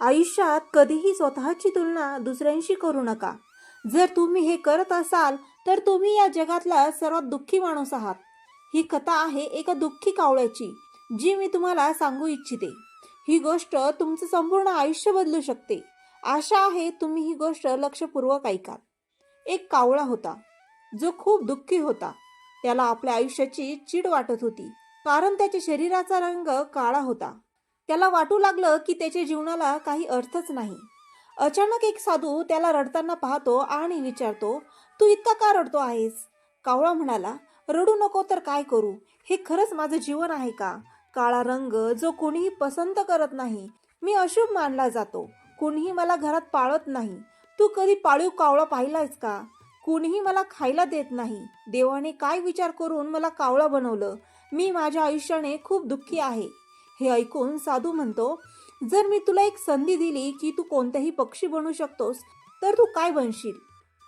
आयुष्यात कधीही स्वतःची तुलना दुसऱ्यांशी करू नका. जर तुम्ही हे करत असाल तर तुम्ही या जगातला सर्वात दुःखी माणूस आहात. ही कथा आहे एका दुःखी कावळ्याची जी मी तुम्हाला सांगू इच्छिते. ही गोष्ट तुमचं संपूर्ण आयुष्य बदलू शकते. आशा आहे तुम्ही ही गोष्ट लक्षपूर्वक ऐका एक कावळा होता जो खूप दुःखी होता. त्याला आपल्या आयुष्याची चीड वाटत होती कारण त्याच्या शरीराचा रंग काळा होता. त्याला वाटू लागलं की त्याच्या जीवनाला काही अर्थच नाही. अचानक एक साधू त्याला रडताना पाहतो आणि विचारतो तू इतका का रडतो आहेस? कावळा म्हणाला रडू नको तर काय करू? हे खरंच माझं जीवन आहे का? काळा रंग जो कोणीही पसंत करत नाही. मी अशुभ मानला जातो. कोणीही मला घरात पाळत नाही. तू कधी पाळीव कावळा पाहिलायस का? कोणीही मला खायला देत नाही. देवाने काय विचार करून मला कावळा बनवलं? मी माझ्या आयुष्याने खूप दुःखी आहे. हे ऐकून साधू म्हणतो जर मी तुला एक संधी दिली की तू कोणत्याही पक्षी बनू शकतोस तर तू काय बनशील?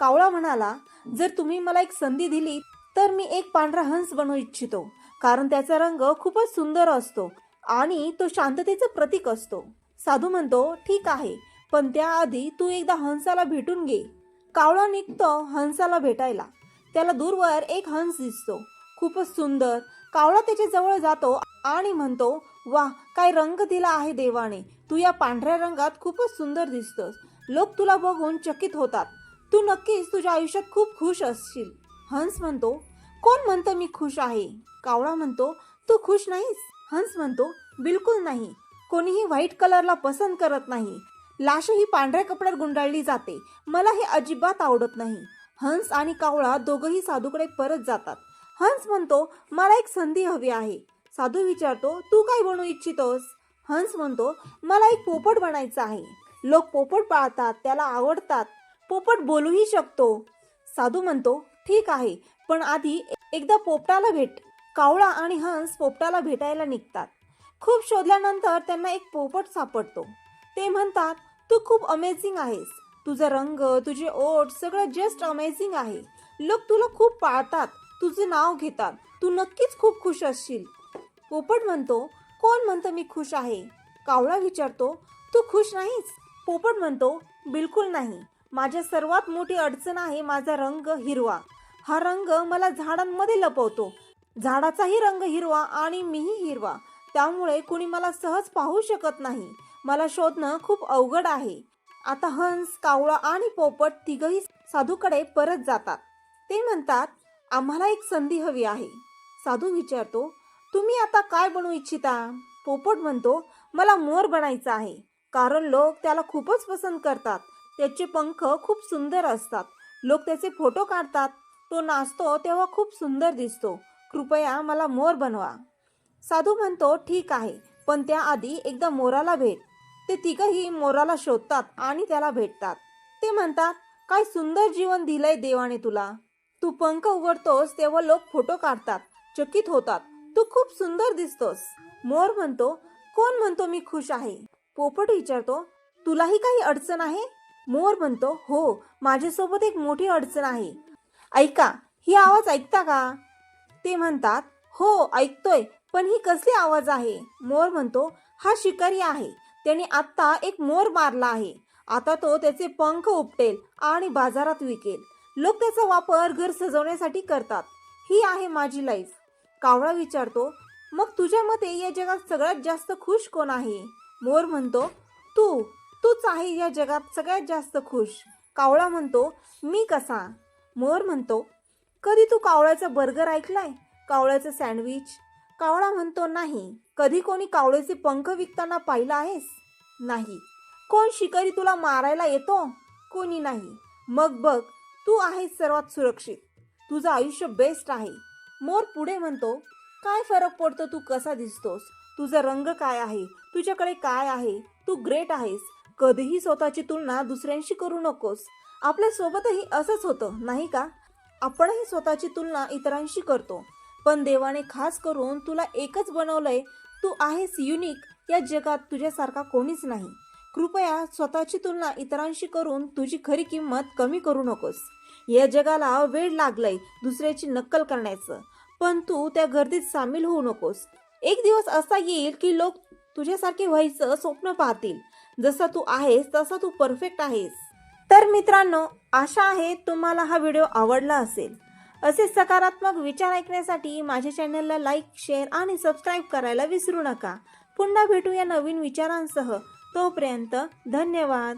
कावळा म्हणाला जर तुम्ही मला एक संधी दिली तर मी एक पांढरा हंस बनू इच्छितो कारण त्याचा रंग खूपच सुंदर असतो आणि तो शांततेचं प्रतीक असतो. साधू म्हणतो ठीक आहे पण त्याआधी तू एकदा हंसाला भेटून घे. कावळा निघतो हंसाला भेटायला. त्याला दूरवर एक हंस दिसतो. खूपच सुंदर. कावळा त्याच्याजवळ जातो आणि म्हणतो वा काय रंग दिला आहे देवाने. तू या पांढऱ्या रंगात खूपच सुंदर दिसतोस. लोक तुला बघून चकित होतात. तू नक्कीच तुझ्या आयुष्यात खूप खुश असशील. हंस म्हणतो कोण म्हणतं मी खुश आहे? कावळा म्हणतो तू खुश नाहीस. हंस म्हणतो बिलकुल नाही. कोणीही व्हाईट कलरला पसंत करत नाही. लाश ही पांढऱ्या कपड्यात गुंडाळली जाते. मला हे अजिबात आवडत नाही. हंस आणि कावळा दोघही साधूकडे परत जातात. हंस म्हणतो मला एक संधी हवी आहे. साधू विचारतो तू काय बनू इच्छितोस? हंस म्हणतो मला एक पोपट बनायचं आहे. लोक पोपट पाळतात त्याला आवडतात. पोपट बोलूही शकतो. साधू म्हणतो ठीक आहे पण आधी एकदा पोपटाला भेट. कावळा आणि हंस पोपटाला भेटायला निघतात. खूप शोधल्यानंतर त्यांना एक पोपट सापडतो. ते म्हणतात तू खूप अमेझिंग आहेस. तुझा रंग तुझे ओठ सगळं जस्ट अमेझिंग आहे. लोक तुला खूप पाळतात तुझे नाव घेतात. तू नक्कीच खूप खुश असशील. पोपट म्हणतो कोण म्हणतं मी खुश आहे? कावळा विचारतो तू खुश नाहीस? पोपट म्हणतो बिलकुल नाही. माझ्या सर्वात मोठी अडचण आहे माझा रंग हिरवा. हा रंग मला झाडांमध्ये लपवतो. झाडाचाही रंग हिरवा आणि मीही हिरवा. त्यामुळे कुणी मला सहज पाहू शकत नाही. मला शोधणं खूप अवघड आहे. आता हंस कावळा आणि पोपट तिघही साधूकडे परत जातात. ते म्हणतात आम्हाला एक संधी हवी आहे. साधू विचारतो तुम्ही आता काय बनवू इच्छिता? पोपट म्हणतो मला मोर बनायचा आहे. कारण लोक त्याला खूपच पसंत करतात. त्याचे पंख खूप सुंदर असतात. लोक त्याचे फोटो काढतात. तो नाचतो तेव्हा खूप सुंदर दिसतो. कृपया मला मोर बनवा. साधू म्हणतो ठीक आहे. पण त्याआधी एकदा मोराला भेट. ते तिघही मोराला शोधतात आणि त्याला भेटतात. ते म्हणतात काय सुंदर जीवन दिलंय देवाने तुला. तू पंख उघडतोस तेव्हा लोक फोटो काढतात. चकित होतात. तू खूप सुंदर दिसतोस. मोर म्हणतो कोण म्हणतो मी खुश आहे? पोपट विचारतो तुलाही काही अडचण आहे? मोर म्हणतो हो माझ्यासोबत एक मोठी अडचण आहे. ऐका ही आवाज ऐकता का? ते म्हणतात हो ऐकतोय पण ही कसली आवाज आहे? मोर म्हणतो हा शिकारी आहे. त्याने आत्ता एक मोर मारला आहे. आता तो त्याचे पंख उपटेल आणि बाजारात विकेल. लोक त्याचा वापर घर सजवण्यासाठी करतात. ही आहे माझी लाईफ कावळा विचारतो मग तुझ्या मते या जगात सगळ्यात जास्त खुश कोण आहे? मोर म्हणतो तू तूच आहे या जगात सगळ्यात जास्त खुश. कावळा म्हणतो मी कसा? मोर म्हणतो कधी तू कावळ्याचा बर्गर ऐकलाय? कावळ्याचं सँडविच? कावळा म्हणतो नाही. कधी कोणी कावळ्याचे पंख विकताना पाहिलं आहेस? नाही. कोण शिकारी तुला मारायला येतो? कोणी नाही. मग बघ तू आहेस सर्वात सुरक्षित. तुझं आयुष्य बेस्ट आहे. मोर पुढे म्हणतो काय फरक पडतो तू कसा दिसतोस? तुझा रंग काय आहे? तुझ्याकडे काय आहे? तू ग्रेट आहेस. कधीही स्वतःची तुलना दुसऱ्यांशी करू नकोस. आपल्या सोबतही असंच होतं नाही का? आपणही स्वतःची तुलना इतरांशी करतो. पण देवाने खास करून तुला एकच बनवलंय तू आहेस युनिक या जगात तुझ्यासारखा कोणीच नाही. कृपया स्वतःची तुलना इतरांशी करून तुझी खरी किंमत कमी करू नकोस. या जगाला वेळ लागलाय दुसऱ्याची नक्कल करण्याचं. पण तू त्या गर्दीत सामील होऊ नकोस. एक दिवस असा येईल की लोक तुझ्यासारखे व्हायचं स्वप्न पाहतील. जसा तू आहेस तसा तू परफेक्ट आहेस. तर मित्रांनो आशा आहे तुम्हाला हा व्हिडिओ आवडला असेल. असे सकारात्मक विचार ऐकण्यासाठी माझ्या चॅनलला लाईक शेअर आणि सबस्क्राईब करायला विसरू नका. पुन्हा भेटूया नवीन विचारांसह. तोपर्यंत धन्यवाद.